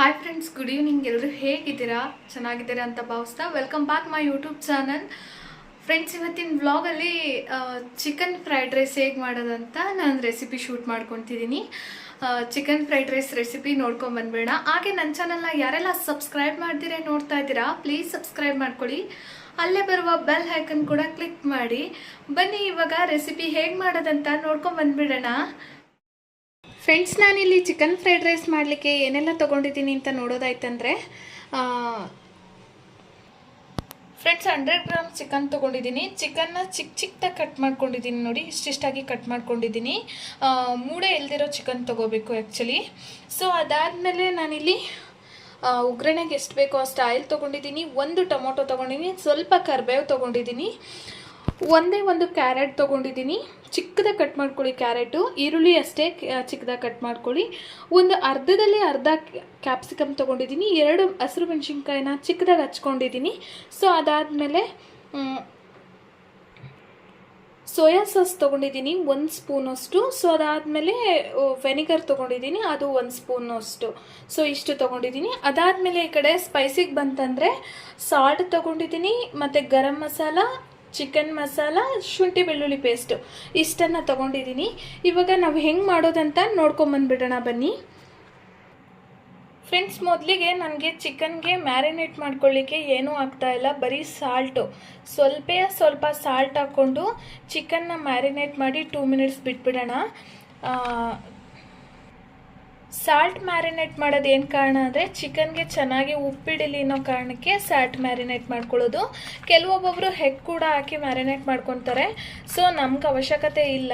Hi friends good evening ಎಲ್ಲರೂ ಹೇಗಿದ್ದೀರಾ? ಚೆನ್ನಾಗಿದ್ದೀರಾ ಅಂತ ಭಾವಿಸ್ತಾ welcome back my YouTube channel friends ಇವತ್ತಿನ ವ್ಲಾಗಲ್ಲಿ ಚಿಕನ್ ಫ್ರೈಡ್ ರೈಸ್ ಹೇಗೆ ಮಾಡೋದಂತ ನಾನು ರೆಸಿಪಿ ಶೂಟ್ ಮಾಡ್ಕೊತಿದ್ದೀನಿ. ಚಿಕನ್ ಫ್ರೈಡ್ ರೈಸ್ ರೆಸಿಪಿ ನೋಡ್ಕೊಂಡು ಬಂದ್ಬೇಡ. ಹಾಗೆ ನನ್ನ ಚಾನಲ್ನ ಯಾರೆಲ್ಲ ಸಬ್ಸ್ಕ್ರೈಬ್ ಮಾಡ್ದಿರೇ ನೋಡ್ತಾ ಇದ್ದೀರಾ ಪ್ಲೀಸ್ ಸಬ್ಸ್ಕ್ರೈಬ್ ಮಾಡ್ಕೊಳ್ಳಿ. ಅಲ್ಲೇ ಬರುವ ಬೆಲ್ ಹೈಕನ್ ಕೂಡ ಕ್ಲಿಕ್ ಮಾಡಿ. ಬನ್ನಿ, ಇವಾಗ ರೆಸಿಪಿ ಹೇಗೆ ಮಾಡೋದಂತ ನೋಡ್ಕೊಂಡು ಬಂದ್ಬಿಡೋಣ. ಫ್ರೆಂಡ್ಸ್, ನಾನಿಲ್ಲಿ ಚಿಕನ್ ಫ್ರೈಡ್ ರೈಸ್ ಮಾಡಲಿಕ್ಕೆ ಏನೆಲ್ಲ ತೊಗೊಂಡಿದ್ದೀನಿ ಅಂತ ನೋಡೋದಾಯ್ತಂದರೆ ಫ್ರೆಂಡ್ಸ್, ಹಂಡ್ರೆಡ್ ಗ್ರಾಮ್ ಚಿಕನ್ ತೊಗೊಂಡಿದ್ದೀನಿ. ಚಿಕನ್ನ ಚಿಕ್ಕ ಚಿಕ್ಕದಾಗಿ ಕಟ್ ಮಾಡ್ಕೊಂಡಿದ್ದೀನಿ ನೋಡಿ, ಇಷ್ಟಿಷ್ಟಾಗಿ ಕಟ್ ಮಾಡ್ಕೊಂಡಿದ್ದೀನಿ. ಮೂಡೆ ಎಲ್ದಿರೋ ಚಿಕನ್ ತೊಗೋಬೇಕು ಆ್ಯಕ್ಚುಲಿ ಸೊ ಅದಾದಮೇಲೆ ನಾನಿಲ್ಲಿ ಉಗ್ರಣೆಗೆ ಎಷ್ಟು ಬೇಕೋ ಅಷ್ಟು ಆಯಿಲ್ ತೊಗೊಂಡಿದ್ದೀನಿ. ಒಂದು ಟೊಮೊಟೊ ತೊಗೊಂಡಿದ್ದೀನಿ. ಸ್ವಲ್ಪ ಕರ್ಬೇವು ತೊಗೊಂಡಿದ್ದೀನಿ. ಒಂದೇ ಒಂದು ಕ್ಯಾರೆಟ್ ತೊಗೊಂಡಿದ್ದೀನಿ. ಚಿಕ್ಕದಾಗಿ ಕಟ್ ಮಾಡ್ಕೊಳ್ಳಿ ಕ್ಯಾರೆಟು. ಈರುಳ್ಳಿ ಅಷ್ಟೇ ಚಿಕ್ಕದಾಗಿ ಕಟ್ ಮಾಡ್ಕೊಳ್ಳಿ. ಒಂದು ಅರ್ಧದಲ್ಲಿ ಅರ್ಧ ಕ್ಯಾಪ್ಸಿಕಮ್ ತೊಗೊಂಡಿದ್ದೀನಿ. ಎರಡು ಹಸಿರು ಮೆಣಸಿನ್ಕಾಯಿನ ಚಿಕ್ಕದಾಗಿ ಹಚ್ಕೊಂಡಿದ್ದೀನಿ. ಸೊ, ಅದಾದಮೇಲೆ ಸೋಯಾ ಸಾಸ್ ತೊಗೊಂಡಿದ್ದೀನಿ ಒಂದು ಸ್ಪೂನಷ್ಟು. ಸೊ, ಅದಾದಮೇಲೆ ವೆನಿಗರ್ ತೊಗೊಂಡಿದ್ದೀನಿ, ಅದು ಒಂದು ಸ್ಪೂನಷ್ಟು. ಸೊ, ಇಷ್ಟು ತೊಗೊಂಡಿದ್ದೀನಿ. ಅದಾದಮೇಲೆ ಈ ಕಡೆ ಸ್ಪೈಸಿಗೆ ಬಂತಂದರೆ ಸಾಲ್ಟ್ ತೊಗೊಂಡಿದ್ದೀನಿ, ಮತ್ತು ಗರಂ ಮಸಾಲ ಚಿಕನ್ ಮಸಾಲ, ಶುಂಠಿ ಬೆಳ್ಳುಳ್ಳಿ ಪೇಸ್ಟು ಇಷ್ಟನ್ನು ತೊಗೊಂಡಿದ್ದೀನಿ ಇವಾಗ ನಾವು ಹೆಂಗೆ ಮಾಡೋದಂತ ನೋಡ್ಕೊಂಬಂದ್ಬಿಡೋಣ ಬನ್ನಿ. ಫ್ರೆಂಡ್ಸ್ ಮೊದಲಿಗೆ ನನಗೆ ಚಿಕನ್ಗೆ ಮ್ಯಾರಿನೇಟ್ ಮಾಡ್ಕೊಳ್ಳಿಕ್ಕೆ ಏನೂ ಆಗ್ತಾ ಇಲ್ಲ. ಬರೀ ಸಾಲ್ಟು ಸ್ವಲ್ಪ ಸ್ವಲ್ಪ ಸಾಲ್ಟ್ ಹಾಕ್ಕೊಂಡು ಚಿಕನ್ನ ಮ್ಯಾರಿನೇಟ್ ಮಾಡಿ ಟೂ ಮಿನಿಟ್ಸ್ ಬಿಟ್ಬಿಡೋಣ. ಸಾಲ್ಟ್ ಮ್ಯಾರಿನೇಟ್ ಮಾಡೋದು ಏನು ಕಾರಣ ಅಂದರೆ ಚಿಕನ್ಗೆ ಚೆನ್ನಾಗಿ ಉಪ್ಪಿಡಲಿ ಅನ್ನೋ ಕಾರಣಕ್ಕೆ ಸಾಲ್ಟ್ ಮ್ಯಾರಿನೇಟ್ ಮಾಡ್ಕೊಳ್ಳೋದು. ಕೆಲವೊಬ್ಬೊಬ್ಬರು ಹೆಗ್ ಕೂಡ ಹಾಕಿ ಮ್ಯಾರಿನೇಟ್ ಮಾಡ್ಕೊತಾರೆ. ಸೊ ನಮ್ಗೆ ಅವಶ್ಯಕತೆ ಇಲ್ಲ.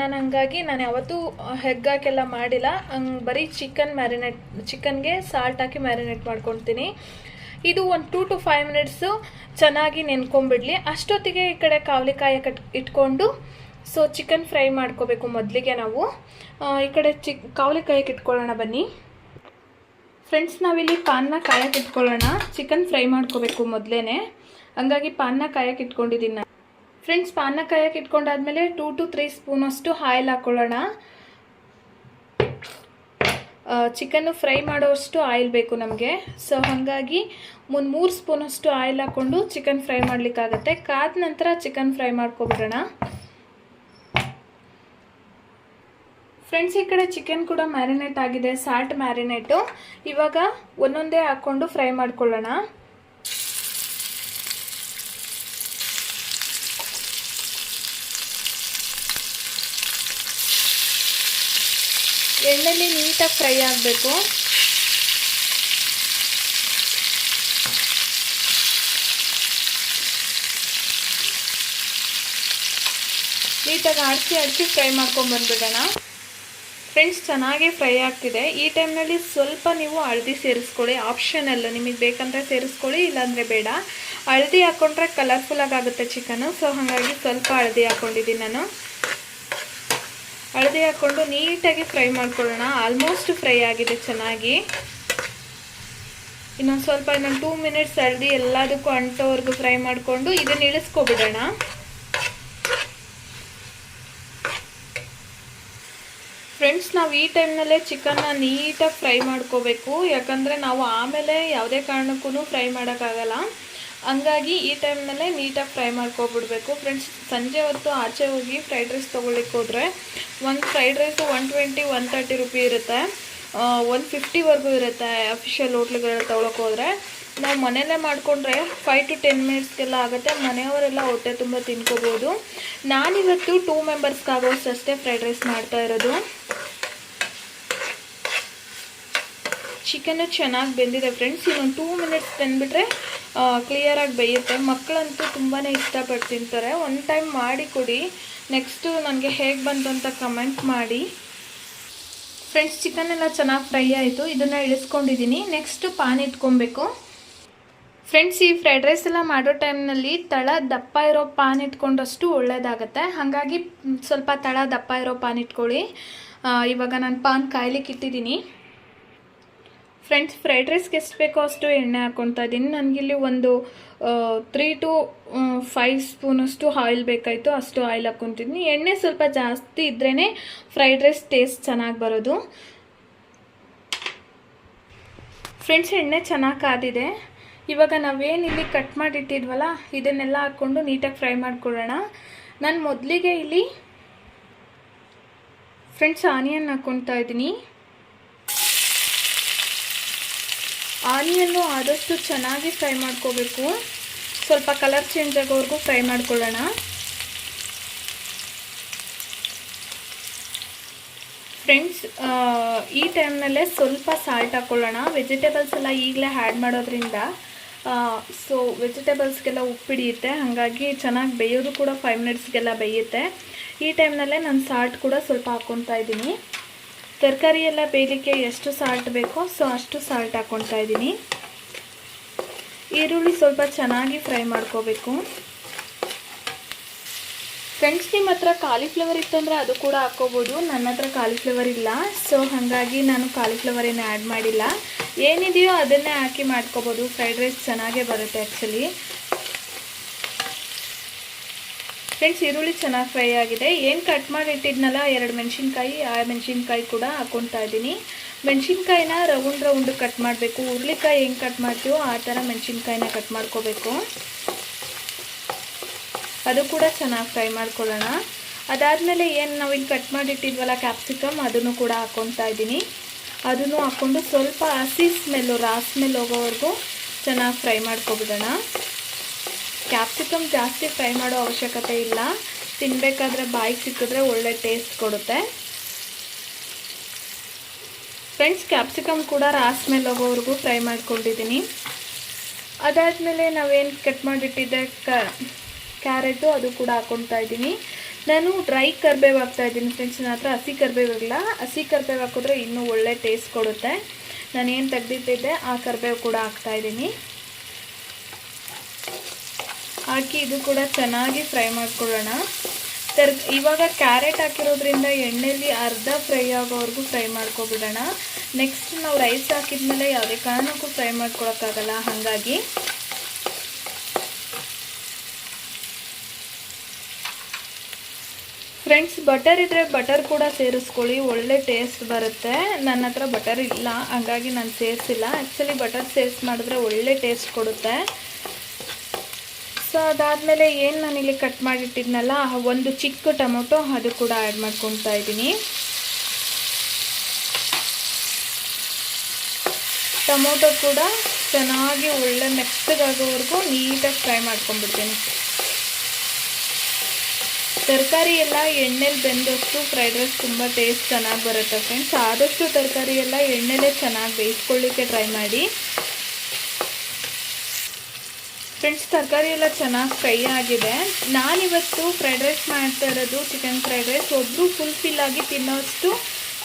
ನಾನು ಹಂಗಾಗಿ ನಾನು ಯಾವತ್ತೂ ಹೆಗ್ ಹಾಕೆಲ್ಲ ಮಾಡಿಲ್ಲ. ಹಂಗೆ ಬರೀ ಚಿಕನ್ ಮ್ಯಾರಿನೇಟ್, ಚಿಕನ್ಗೆ ಸಾಲ್ಟ್ ಹಾಕಿ ಮ್ಯಾರಿನೇಟ್ ಮಾಡ್ಕೊತೀನಿ. ಇದು ಒಂದು ಟೂ ಟು ಫೈವ್ ಮಿನಿಟ್ಸು ಚೆನ್ನಾಗಿ ನೆನ್ಕೊಂಬಿಡಲಿ. ಅಷ್ಟೊತ್ತಿಗೆ ಈ ಕಡೆ ಕಾವಲಿಕಾಯಿ ಕಟ್, ಇಟ್ಕೊಂಡು ಸೊ ಚಿಕನ್ ಫ್ರೈ ಮಾಡ್ಕೋಬೇಕು ಮೊದಲಿಗೆ ನಾವು. ಈ ಕಡೆ ಚಿಕ್ ಕಾವಲಿಕಾಯಕ್ಕೆ ಇಟ್ಕೊಳ್ಳೋಣ ಬನ್ನಿ. ಫ್ರೆಂಡ್ಸ್ ನಾವಿಲ್ಲಿ ಪಾನ್ನ ಕಾಯಕ್ಕೆ ಇಟ್ಕೊಳ್ಳೋಣ. ಚಿಕನ್ ಫ್ರೈ ಮಾಡ್ಕೋಬೇಕು ಮೊದಲೇ ಹಂಗಾಗಿ ಪಾನ್ನ ಕಾಯಕ್ಕೆ ಇಟ್ಕೊಂಡಿದ್ದೀನಿ ನಾನು. ಫ್ರೆಂಡ್ಸ್ ಪಾನ್ನ ಕಾಯಕ್ಕೆ ಇಟ್ಕೊಂಡಾದ್ಮೇಲೆ ಟೂ ಟು ತ್ರೀ ಸ್ಪೂನಷ್ಟು ಆಯಿಲ್ ಹಾಕ್ಕೊಳ್ಳೋಣ ಚಿಕನ್ನು ಫ್ರೈ ಮಾಡೋಷ್ಟು ಆಯಿಲ್ ಬೇಕು ನಮಗೆ. ಸೊ ಹಾಗಾಗಿ ಒಂದು ಮೂರು ಸ್ಪೂನಷ್ಟು ಆಯಿಲ್ ಹಾಕ್ಕೊಂಡು ಚಿಕನ್ ಫ್ರೈ ಮಾಡಲಿಕ್ಕಾಗತ್ತೆ. ಕಾದ ನಂತರ ಚಿಕನ್ ಫ್ರೈ ಮಾಡ್ಕೊಬಿಡೋಣ. ಫ್ರೆಂಡ್ಸ್ ಈ ಕಡೆ ಚಿಕನ್ ಕೂಡ ಮ್ಯಾರಿನೇಟ್ ಆಗಿದೆ ಸಾಲ್ಟ್ ಮ್ಯಾರಿನೇಟು ಇವಾಗ ಒಂದೊಂದೇ ಹಾಕ್ಕೊಂಡು ಫ್ರೈ ಮಾಡ್ಕೊಳ್ಳೋಣ. ಎಣ್ಣೆಲಿ ನೀಟಾಗಿ ಫ್ರೈ ಆಗಬೇಕು. ನೀಟಾಗಿ ಆಡಿಸಿ ಆಡಿಸಿ ಫ್ರೈ ಮಾಡ್ಕೊಂಬಂದ್ಬಿಡೋಣ ಫ್ರೆಂಡ್ಸ್ ಚೆನ್ನಾಗಿ ಫ್ರೈ ಆಗ್ತಿದೆ. ಈ ಟೈಮ್ನಲ್ಲಿ ಸ್ವಲ್ಪ ನೀವು ಹಳದಿ ಸೇರಿಸ್ಕೊಳ್ಳಿ. ಆಪ್ಷನಲ್ಲ ನಿಮಗೆ ಬೇಕಂದರೆ ಸೇರಿಸ್ಕೊಳ್ಳಿ, ಇಲ್ಲಾಂದರೆ ಬೇಡ. ಹಳದಿ ಹಾಕ್ಕೊಂಡ್ರೆ ಕಲರ್ಫುಲ್ಲಾಗಿ ಆಗುತ್ತೆ ಚಿಕನು ಸೊ ಹಾಗಾಗಿ ಸ್ವಲ್ಪ ಹಳದಿ ಹಾಕ್ಕೊಂಡಿದ್ದೀನಿ ನಾನು. ಹಳದಿ ಹಾಕ್ಕೊಂಡು ನೀಟಾಗಿ ಫ್ರೈ ಮಾಡ್ಕೊಳ್ಳೋಣ. ಆಲ್ಮೋಸ್ಟ್ ಫ್ರೈ ಆಗಿದೆ ಚೆನ್ನಾಗಿ. ಇನ್ನೊಂದು ಸ್ವಲ್ಪ, ಇನ್ನೊಂದು ಟೂ ಮಿನಿಟ್ಸ್ ಹಳದಿ ಎಲ್ಲದಕ್ಕೂ ಅಂಟೋವರೆಗೂ ಫ್ರೈ ಮಾಡಿಕೊಂಡು ಇದನ್ನು ಇಳಿಸ್ಕೊಬಿಡೋಣ. ಫ್ರೆಂಡ್ಸ್ ನಾವು ಈ ಟೈಮ್ನಲ್ಲೇ ಚಿಕನ್ನ ನೀಟಾಗಿ ಫ್ರೈ ಮಾಡ್ಕೋಬೇಕು. ಯಾಕಂದರೆ ನಾವು ಆಮೇಲೆ ಯಾವುದೇ ಕಾರಣಕ್ಕೂ ಫ್ರೈ ಮಾಡೋಕ್ಕಾಗಲ್ಲ. ಹಂಗಾಗಿ ಈ ಟೈಮ್ನಲ್ಲೇ ನೀಟಾಗಿ ಫ್ರೈ ಮಾಡ್ಕೊಬಿಡ್ಬೇಕು. ಫ್ರೆಂಡ್ಸ್ ಸಂಜೆ ಹೊತ್ತು ಆಚೆ ಹೋಗಿ ಫ್ರೈಡ್ ರೈಸ್ ತೊಗೊಳ್ಳಿಕ್ಕೆ ಹೋದರೆ ಒಂದು fried rice one twenty one thirty rupee ಇರುತ್ತೆ. ಒನ್ ಫಿಫ್ಟಿವರೆಗೂ ಇರುತ್ತೆ ಅಫಿಷಿಯಲ್ ಹೋಟ್ಲುಗಳಲ್ಲಿ ತೊಗೊಳಕ್ಕೆ ಹೋದರೆ. ನಾವು ಮನೆಯಲ್ಲೇ ಮಾಡಿಕೊಂಡ್ರೆ ಫೈವ್ ಟು ಟೆನ್ ಮಿನಿಟ್ಸ್ಗೆಲ್ಲ ಆಗುತ್ತೆ. ಮನೆಯವರೆಲ್ಲ ಹೊಟ್ಟೆ ತುಂಬ ತಿನ್ಕೋಬೋದು. ನಾನಿವತ್ತು ಟೂ ಮೆಂಬರ್ಸ್ಗಾಗೋಷ್ಟು ಅಷ್ಟೇ ಫ್ರೈಡ್ ರೈಸ್ ಮಾಡ್ತಾ ಇರೋದು. ಚಿಕನ್ನು ಚೆನ್ನಾಗಿ ಬೆಂದಿದೆ ಫ್ರೆಂಡ್ಸ್ ಇನ್ನೊಂದು ಟೂ ಮಿನಿಟ್ಸ್ ಬೆಂದ್ಬಿಟ್ರೆ ಕ್ಲಿಯರಾಗಿ ಬೇಯುತ್ತೆ. ಮಕ್ಕಳಂತೂ ತುಂಬಾ ಇಷ್ಟಪಟ್ಟು ತಿಂತಾರೆ. ಒನ್ ಟೈಮ್ ಮಾಡಿ ಕೊಡಿ. ನೆಕ್ಸ್ಟು ನನಗೆ ಹೇಗೆ ಬಂತು ಅಂತ ಕಮೆಂಟ್ ಮಾಡಿ. ಫ್ರೆಂಡ್ಸ್ ಚಿಕನ್ ಎಲ್ಲ ಚೆನ್ನಾಗಿ ಫ್ರೈ ಆಯಿತು. ಇದನ್ನು ಇಳಿಸ್ಕೊಂಡಿದ್ದೀನಿ ನೆಕ್ಸ್ಟು ಪಾನ್ ಇಟ್ಕೊಬೇಕು. ಫ್ರೆಂಡ್ಸ್ ಈ ಫ್ರೈಡ್ ರೈಸ್ ಎಲ್ಲ ಮಾಡೋ ಟೈಮ್ನಲ್ಲಿ ತಳ ದಪ್ಪ ಇರೋ ಪಾನ್ ಇಟ್ಕೊಂಡಷ್ಟು ಒಳ್ಳೇದಾಗತ್ತೆ. ಹಾಗಾಗಿ ಸ್ವಲ್ಪ ತಳ ದಪ್ಪ ಇರೋ ಪಾನ್ ಇಟ್ಕೊಳ್ಳಿ. ಇವಾಗ ನಾನು ಪಾನ್ ಕಾಯ್ಲಿಕ್ಕೆ ಇಟ್ಟಿದ್ದೀನಿ ಫ್ರೆಂಡ್ಸ್ ಫ್ರೈಡ್ ರೈಸ್ಗೆ ಎಷ್ಟು ಬೇಕೋ ಅಷ್ಟು ಎಣ್ಣೆ ಹಾಕ್ಕೊತಾ ಇದ್ದೀನಿ. ನನಗಿಲ್ಲಿ ಒಂದು ತ್ರೀ ಟು ಫೈವ್ ಸ್ಪೂನಷ್ಟು ಆಯಿಲ್ ಬೇಕಾಯಿತು. ಅಷ್ಟು ಆಯಿಲ್ ಹಾಕ್ಕೊತಿದ್ದೀನಿ. ಎಣ್ಣೆ ಸ್ವಲ್ಪ ಜಾಸ್ತಿ ಇದ್ರೇ ಫ್ರೈಡ್ ರೈಸ್ ಟೇಸ್ಟ್ ಚೆನ್ನಾಗಿ ಬರೋದು. ಫ್ರೆಂಡ್ಸ್ ಎಣ್ಣೆ ಚೆನ್ನಾಗಿ ಕಾದಿದೆ. ಇವಾಗ ನಾವೇನು ಇಲ್ಲಿ ಕಟ್ ಮಾಡಿಟ್ಟಿದ್ವಲ್ಲ, ಇದನ್ನೆಲ್ಲ ಹಾಕ್ಕೊಂಡು ನೀಟಾಗಿ ಫ್ರೈ ಮಾಡ್ಕೊಳ್ಳೋಣ. ನಾನು ಮೊದಲಿಗೆ ಇಲ್ಲಿ ಫ್ರೆಂಡ್ಸ್ ಆನಿಯನ್ ಹಾಕ್ಕೊತಾ ಇದ್ದೀನಿ. ಆನಿಯನ್ನು ಆದಷ್ಟು ಚೆನ್ನಾಗಿ ಫ್ರೈ ಮಾಡ್ಕೋಬೇಕು. ಸ್ವಲ್ಪ ಕಲರ್ ಚೇಂಜ್ ಆಗೋವರೆಗೂ ಫ್ರೈ ಮಾಡ್ಕೊಳ್ಳೋಣ. ಫ್ರೆಂಡ್ಸ್ ಈ ಟೈಮ್ನಲ್ಲೇ ಸ್ವಲ್ಪ ಸಾಲ್ಟ್ ಹಾಕ್ಕೊಳ್ಳೋಣ ವೆಜಿಟೇಬಲ್ಸ್ ಎಲ್ಲ ಈಗಲೇ ಆ್ಯಡ್ ಮಾಡೋದ್ರಿಂದ ಸೊ ವೆಜಿಟೇಬಲ್ಸ್ಗೆಲ್ಲ ಉಪ್ಪಿಡಿಯುತ್ತೆ ಹಾಗಾಗಿ ಚೆನ್ನಾಗಿ ಬೇಯೋದು ಕೂಡ ಫೈವ್ ಮಿನಿಟ್ಸ್ಗೆಲ್ಲ ಬೇಯುತ್ತೆ. ಈ ಟೈಮ್ನಲ್ಲೇ ನಾನು ಸಾಲ್ಟ್ ಕೂಡ ಸ್ವಲ್ಪ ಹಾಕ್ಕೊತಾ ಇದ್ದೀನಿ. ತರಕಾರಿ ಎಲ್ಲ ಬೇಯಲಿಕ್ಕೆ ಎಷ್ಟು ಸಾಲ್ಟ್ ಬೇಕೋ ಸೊ ಅಷ್ಟು ಸಾಲ್ಟ್ ಹಾಕ್ಕೊತಾ ಇದ್ದೀನಿ. ಈರುಳ್ಳಿ ಸ್ವಲ್ಪ ಚೆನ್ನಾಗಿ ಫ್ರೈ ಮಾಡ್ಕೋಬೇಕು. ಫ್ರೆಂಡ್ಸ್ ನಿಮ್ಮ ಹತ್ರ ಕಾಲಿಫ್ಲವರ್ ಇತ್ತಂದರೆ ಅದು ಕೂಡ ಹಾಕ್ಕೋಬೋದು. ನನ್ನ ಹತ್ರ ಕಾಲಿಫ್ಲವರ್ ಇಲ್ಲ. ಸೊ ಹಾಗಾಗಿ ನಾನು ಕಾಲಿಫ್ಲವರ್ ಏನು ಆ್ಯಡ್ ಮಾಡಿಲ್ಲ. ಏನಿದೆಯೋ ಅದನ್ನೇ ಹಾಕಿ ಮಾಡ್ಕೋಬೋದು. ಫ್ರೈಡ್ ರೈಸ್ ಚೆನ್ನಾಗೇ ಬರುತ್ತೆ ಆ್ಯಕ್ಚುಲಿ ಫ್ರೆಂಡ್ಸ್, ಈರುಳ್ಳಿ ಚೆನ್ನಾಗಿ ಫ್ರೈ ಆಗಿದೆ. ಏನು ಕಟ್ ಮಾಡಿ ಇಟ್ಟಿದ್ನಲ್ಲ, ಎರಡು ಮೆಣಸಿನ್ಕಾಯಿ, ಆ ಮೆಣಸಿನ್ಕಾಯಿ ಕೂಡ ಹಾಕ್ಕೊತಾ ಇದ್ದೀನಿ. ಮೆಣಸಿನ್ಕಾಯಿನ ರೌಂಡ್ ರೌಂಡ್ ಕಟ್ ಮಾಡಬೇಕು. ಹುರ್ಳಿಕಾಯಿ ಹೆಂಗೆ ಕಟ್ ಮಾಡ್ತೀವೋ ಆ ಥರ ಮೆಣಸಿನ್ಕಾಯಿನ ಕಟ್ ಮಾಡ್ಕೋಬೇಕು. ಅದು ಕೂಡ ಚೆನ್ನಾಗಿ ಫ್ರೈ ಮಾಡ್ಕೊಳ್ಳೋಣ. ಅದಾದಮೇಲೆ ಏನು ನಾವು ಇಲ್ಲಿ ಕಟ್ ಮಾಡಿಟ್ಟಿದ್ವಲ್ಲ ಕ್ಯಾಪ್ಸಿಕಮ್, ಅದನ್ನು ಕೂಡ ಹಾಕ್ಕೊತಾ ಇದ್ದೀನಿ. ಅದನ್ನು ಹಾಕ್ಕೊಂಡು ಸ್ವಲ್ಪ ಹಸಿ ಸ್ಮೆಲ್ಲು ರಾ ಸ್ಮೆಲ್ ಹೋಗೋವರೆಗೂ ಚೆನ್ನಾಗಿ ಫ್ರೈ ಮಾಡ್ಕೊಬಿಡೋಣ. ಕ್ಯಾಪ್ಸಿಕಮ್ ಜಾಸ್ತಿ ಫ್ರೈ ಮಾಡೋ ಅವಶ್ಯಕತೆ ಇಲ್ಲ. ತಿನ್ನಬೇಕಾದ್ರೆ ಬಾಯಿಗೆ ಸಿಕ್ಕಿದ್ರೆ ಒಳ್ಳೆ ಟೇಸ್ಟ್ ಕೊಡುತ್ತೆ. ಫ್ರೆಂಡ್ಸ್ ಕ್ಯಾಪ್ಸಿಕಮ್ ಕೂಡ ರಾಸ್ ಮೇಲೆ ಹೋಗೋವರೆಗೂ ಫ್ರೈ ಮಾಡ್ಕೊಂಡಿದ್ದೀನಿ. ಅದಾದಮೇಲೆ ನಾವೇನು ಕಟ್ ಮಾಡಿಟ್ಟಿದ್ದೆ? ಕ ಕ್ಯಾರೆಟು ಅದು ಕೂಡ ಹಾಕ್ಕೊತಾ ಇದ್ದೀನಿ. ನಾನು ಡ್ರೈ ಕರ್ಬೇವು ಹಾಕ್ತಾ ಇದ್ದೀನಿ ಫ್ರೆಂಡ್ಸ್ ನನ್ನ ಹತ್ರ ಹಸಿ ಕರ್ಬೇವಿಲ್ಲ ಹಸಿ ಕರ್ಬೇವು ಹಾಕಿದ್ರೆ ಇನ್ನೂ ಒಳ್ಳೆ ಟೇಸ್ಟ್ ಕೊಡುತ್ತೆ. ನಾನು ಏನು ತೆಗ್ದಿಟ್ಟಿದ್ದೆ? ಆ ಕರ್ಬೇವು ಕೂಡ ಹಾಕ್ತಾ ಇದ್ದೀನಿ. ಹಾಕಿ ಇದು ಕೂಡ ಚೆನ್ನಾಗಿ ಫ್ರೈ ಮಾಡ್ಕೊಳ್ಳೋಣ. ತರ್ ಇವಾಗ ಕ್ಯಾರೆಟ್ ಹಾಕಿರೋದ್ರಿಂದ ಎಣ್ಣೆಯಲ್ಲಿ ಅರ್ಧ ಫ್ರೈ ಆಗೋವರೆಗೂ ಫ್ರೈ ಮಾಡ್ಕೊಬಿಡೋಣ. ನೆಕ್ಸ್ಟ್ ನಾವು ರೈಸ್ ಹಾಕಿದ್ಮೇಲೆ ಯಾವುದೇ ಕಾರಣಕ್ಕೂ ಫ್ರೈ ಮಾಡ್ಕೊಳಕ್ಕಾಗಲ್ಲ, ಹಾಗಾಗಿ. ಫ್ರೆಂಡ್ಸ್ ಬಟರ್ ಇದ್ದರೆ ಬಟರ್ ಕೂಡ ಸೇರಿಸ್ಕೊಳ್ಳಿ, ಒಳ್ಳೆ ಟೇಸ್ಟ್ ಬರುತ್ತೆ. ನನ್ನ ಹತ್ರ ಬಟರ್ ಇಲ್ಲ, ಹಾಗಾಗಿ ನಾನು ಸೇರಿಸಿಲ್ಲ. ಆ್ಯಕ್ಚುಲಿ ಬಟರ್ ಸೇರಿಸಿ ಮಾಡಿದ್ರೆ ಒಳ್ಳೆ ಟೇಸ್ಟ್ ಕೊಡುತ್ತೆ. ಸೊ ಅದಾದಮೇಲೆ ಏನು ನಾನಿಲ್ಲಿ ಕಟ್ ಮಾಡಿಟ್ಟಿದ್ನಲ್ಲ ಒಂದು ಚಿಕ್ಕ ಟೊಮೊಟೊ ಅದು ಕೂಡ ಆ್ಯಡ್ ಮಾಡ್ಕೊತಾ ಇದ್ದೀನಿ. ಟೊಮೊಟೊ ಕೂಡ ಚೆನ್ನಾಗಿ ಒಳ್ಳೆ ಮೆತ್ತಗಾಗೋವರೆಗೂ ನೀಟಾಗಿ ಫ್ರೈ ಮಾಡ್ಕೊಂಡ್ಬಿಡ್ತೀನಿ. ತರಕಾರಿ ಎಲ್ಲ ಎಣ್ಣೆಲಿ ಬೆಂದಷ್ಟು ಫ್ರೈಡ್ ರೈಸ್ ತುಂಬ ಟೇಸ್ಟ್ ಚೆನ್ನಾಗಿ ಬರುತ್ತೆ ಫ್ರೆಂಡ್ಸ್ ಆದಷ್ಟು ತರಕಾರಿ ಎಲ್ಲ ಎಣ್ಣೆಲೇ ಚೆನ್ನಾಗಿ ಬೇಯಿಸ್ಕೊಳ್ಳಿಕ್ಕೆ ಟ್ರೈ ಮಾಡಿ. ಫ್ರೆಂಡ್ಸ್, ತರಕಾರಿ ಎಲ್ಲ ಚೆನ್ನಾಗಿ ಫ್ರೈ ಆಗಿದೆ. ನಾನಿವತ್ತು ಫ್ರೈಡ್ ರೈಸ್ ಮಾಡ್ತಾ ಇರೋದು ಚಿಕನ್ ಫ್ರೈಡ್ ರೈಸ್ ಒಬ್ಬರು ಫುಲ್ಫಿಲ್ ಆಗಿ ತಿನ್ನೋಷ್ಟು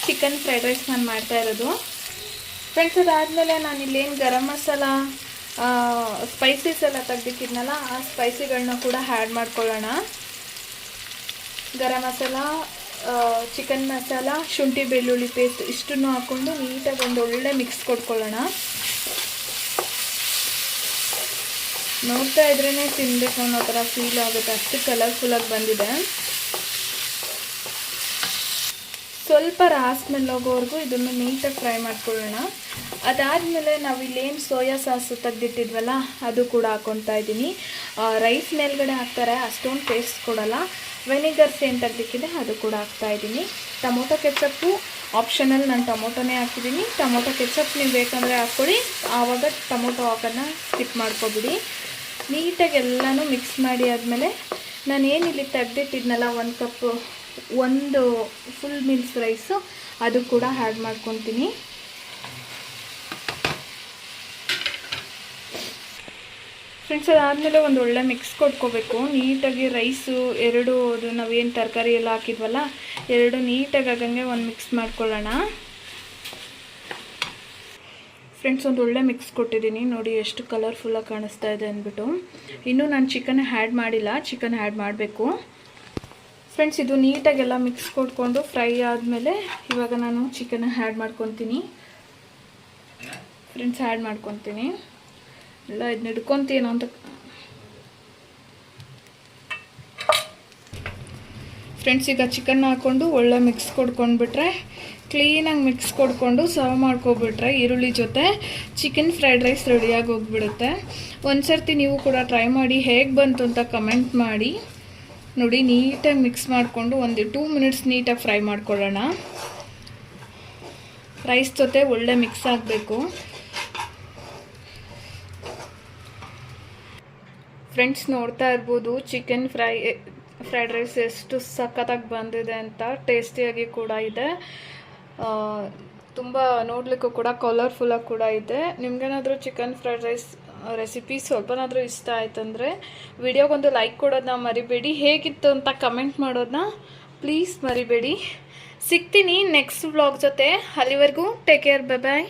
ಚಿಕನ್ ಫ್ರೈಡ್ ರೈಸ್ ನಾನು ಮಾಡ್ತಾ ಇರೋದು. ಫ್ರೆಂಡ್ಸ್, ಅದಾದಮೇಲೆ ನಾನು ಇಲ್ಲೇನು ಗರಂ ಮಸಾಲ ಸ್ಪೈಸಸ್ ಎಲ್ಲ ತೆಗ್ದಿಕ್ಕಿದ್ನಲ್ಲ ಆ ಸ್ಪೈಸಿಗಳನ್ನ ಕೂಡ ಆ್ಯಡ್ ಮಾಡ್ಕೊಳ್ಳೋಣ. ಗರಂ ಮಸಾಲ ಚಿಕನ್ ಮಸಾಲ, ಶುಂಠಿ ಬೆಳ್ಳುಳ್ಳಿ ಪೇಸ್ಟ್ ಇಷ್ಟನ್ನು ಹಾಕ್ಕೊಂಡು ನೀಟಾಗಿ ಒಂದು ಒಳ್ಳೆ ಮಿಕ್ಸ್ ಕೊಟ್ಕೊಳ್ಳೋಣ. ನೋಡ್ತಾ ಇದ್ರೇ ತಿನ್ಬೇಕು ಅನ್ನೋ ಥರ ಫೀಲ್ ಆಗುತ್ತೆ. ಅಷ್ಟು ಕಲರ್ಫುಲ್ಲಾಗಿ ಬಂದಿದೆ. ಸ್ವಲ್ಪ ರಾಸ್ ಮೇಲೆ ಹೋಗೋವರೆಗೂ ಇದನ್ನು ನೀಟಾಗಿ ಫ್ರೈ ಮಾಡ್ಕೊಳ್ಳೋಣ. ಅದಾದಮೇಲೆ ನಾವು ಇಲ್ಲೇನು ಸೋಯಾ ಸಾಸು ತೆಗೆದಿಟ್ಟಿದ್ವಲ್ಲ, ಅದು ಕೂಡ ಹಾಕ್ಕೊತಾ ಇದ್ದೀನಿ. ರೈಸ್ ಮೇಲ್ಗಡೆ ಹಾಕ್ತಾರೆ, ಅಷ್ಟೊಂದು ಟೇಸ್ಟ್ ಕೊಡಲ್ಲ. ವೆನಿಗರ್ಸ್ ಏನು ತೆಗ್ದಿಕ್ಕಿದೆ ಅದು ಕೂಡ ಹಾಕ್ತಾ ಇದ್ದೀನಿ. ಟೊಮೊಟೊ ಕೆಚಪ್ಪು ಆಪ್ಷನಲ್ ನಾನು ಟೊಮೊಟೊನೇ ಹಾಕಿದ್ದೀನಿ. ಟೊಮೊಟೊ ಕೆಚಪ್ ನೀವು ಬೇಕಂದರೆ ಹಾಕ್ಕೊಳ್ಳಿ. ಆವಾಗ ಟೊಮೊಟೊ ಹಾಕೋದನ್ನ ಸ್ಕಿಪ್ ಮಾಡ್ಕೊಬಿಡಿ. ನೀಟಾಗಿ ಎಲ್ಲನೂ ಮಿಕ್ಸ್ ಮಾಡಿ ಆದಮೇಲೆ ನಾನು ಏನಿಲ್ಲಿ ತೆಗ್ದಿಟ್ಟಿದ್ನಲ್ಲ ಒಂದು ಕಪ್ಪು ಒಂದು ಫುಲ್ ಮಿಲ್ಸ್ ರೈಸು ಅದು ಕೂಡ ಆ್ಯಡ್ ಮಾಡ್ಕೊತೀನಿ. ಫ್ರೆಂಡ್ಸ್ ಅದಾದಮೇಲೆ ಒಂದು ಒಳ್ಳೆ ಮಿಕ್ಸ್ ಕೊಟ್ಕೋಬೇಕು. ನೀಟಾಗಿ ರೈಸು ಎರಡು, ಅದು ನಾವೇನು ತರಕಾರಿ ಎಲ್ಲ ಹಾಕಿದ್ವಲ್ಲ, ಎರಡು ನೀಟಾಗಿ ಆಗಂಗೆ ಒಂದು ಮಿಕ್ಸ್ ಮಾಡ್ಕೊಳ್ಳೋಣ. ಫ್ರೆಂಡ್ಸ್ ಒಂದು ಒಳ್ಳೆ ಮಿಕ್ಸ್ ಕೊಟ್ಟಿದ್ದೀನಿ. ನೋಡಿ ಎಷ್ಟು ಕಲರ್ಫುಲ್ಲಾಗಿ ಕಾಣಿಸ್ತಾ ಇದೆ ಅಂದ್ಬಿಟ್ಟು. ಇನ್ನೂ ನಾನು ಚಿಕನ್ ಆ್ಯಡ್ ಮಾಡಿಲ್ಲ. ಚಿಕನ್ ಹ್ಯಾಡ್ ಮಾಡಬೇಕು. ಫ್ರೆಂಡ್ಸ್ ಇದು ನೀಟಾಗೆಲ್ಲ ಮಿಕ್ಸ್ ಕೊಟ್ಕೊಂಡು ಫ್ರೈ ಆದಮೇಲೆ ಇವಾಗ ನಾನು ಚಿಕನ್ ಹ್ಯಾಡ್ ಮಾಡ್ಕೊತೀನಿ. ಫ್ರೆಂಡ್ಸ್ ಆ್ಯಡ್ ಮಾಡ್ಕೊತೀನಿ. ಎಲ್ಲ ಇದನ್ನ ಹಿಡ್ಕೊತೀನೋ ಅಂತ. ಫ್ರೆಂಡ್ಸ್ ಈಗ ಚಿಕನ್ ಹಾಕ್ಕೊಂಡು ಒಳ್ಳೆ ಮಿಕ್ಸ್ ಕೊಡ್ಕೊಂಡ್ಬಿಟ್ರೆ ಕ್ಲೀನಾಗಿ ಮಿಕ್ಸ್ ಕೊಡ್ಕೊಂಡು ಸರ್ವ್ ಮಾಡ್ಕೊಬಿಟ್ರೆ ಈರುಳ್ಳಿ ಜೊತೆ ಚಿಕನ್ ಫ್ರೈಡ್ ರೈಸ್ ರೆಡಿಯಾಗಿ ಹೋಗ್ಬಿಡುತ್ತೆ. ಒಂದು ಸರ್ತಿ ನೀವು ಕೂಡ ಟ್ರೈ ಮಾಡಿ, ಹೇಗೆ ಬಂತು ಅಂತ ಕಮೆಂಟ್ ಮಾಡಿ. ನೋಡಿ, ನೀಟಾಗಿ ಮಿಕ್ಸ್ ಮಾಡಿಕೊಂಡು ಒಂದು ಟೂ ಮಿನಿಟ್ಸ್ ನೀಟಾಗಿ ಫ್ರೈ ಮಾಡ್ಕೊಳ್ಳೋಣ. ರೈಸ್ ಜೊತೆ ಒಳ್ಳೆ ಮಿಕ್ಸ್ ಆಗಬೇಕು. ಫ್ರೆಂಡ್ಸ್, ನೋಡ್ತಾ ಇರ್ಬೋದು, ಚಿಕನ್ ಫ್ರೈ, ಫ್ರೈಡ್ ರೈಸ್ ಎಷ್ಟು ಸಖತ್ತಾಗಿ ಬಂದಿದೆ ಅಂತ, ಟೇಸ್ಟಿಯಾಗಿ ಕೂಡ ಇದೆ. ತುಂಬ ನೋಡಲಿಕ್ಕೂ ಕೂಡ ಕಲರ್ಫುಲ್ಲಾಗಿ ಕೂಡ ಇದೆ. ನಿಮ್ಗೇನಾದರೂ ಚಿಕನ್ ಫ್ರೈಡ್ ರೈಸ್ ರೆಸಿಪಿ ಸ್ವಲ್ಪನಾದರೂ ಇಷ್ಟ ಆಯ್ತಂದರೆ ವಿಡಿಯೋಗೊಂದು ಲೈಕ್ ಕೊಡೋದನ್ನ ಮರಿಬೇಡಿ. ಹೇಗಿತ್ತು ಅಂತ ಕಮೆಂಟ್ ಮಾಡೋದನ್ನ ಪ್ಲೀಸ್ ಮರಿಬೇಡಿ. ಸಿಗ್ತೀನಿ ನೆಕ್ಸ್ಟ್ ವ್ಲಾಗ್ ಜೊತೆ. ಅಲ್ಲಿವರೆಗೂ ಟೇಕ್ ಕೇರ್ ಬೈ ಬಾಯ್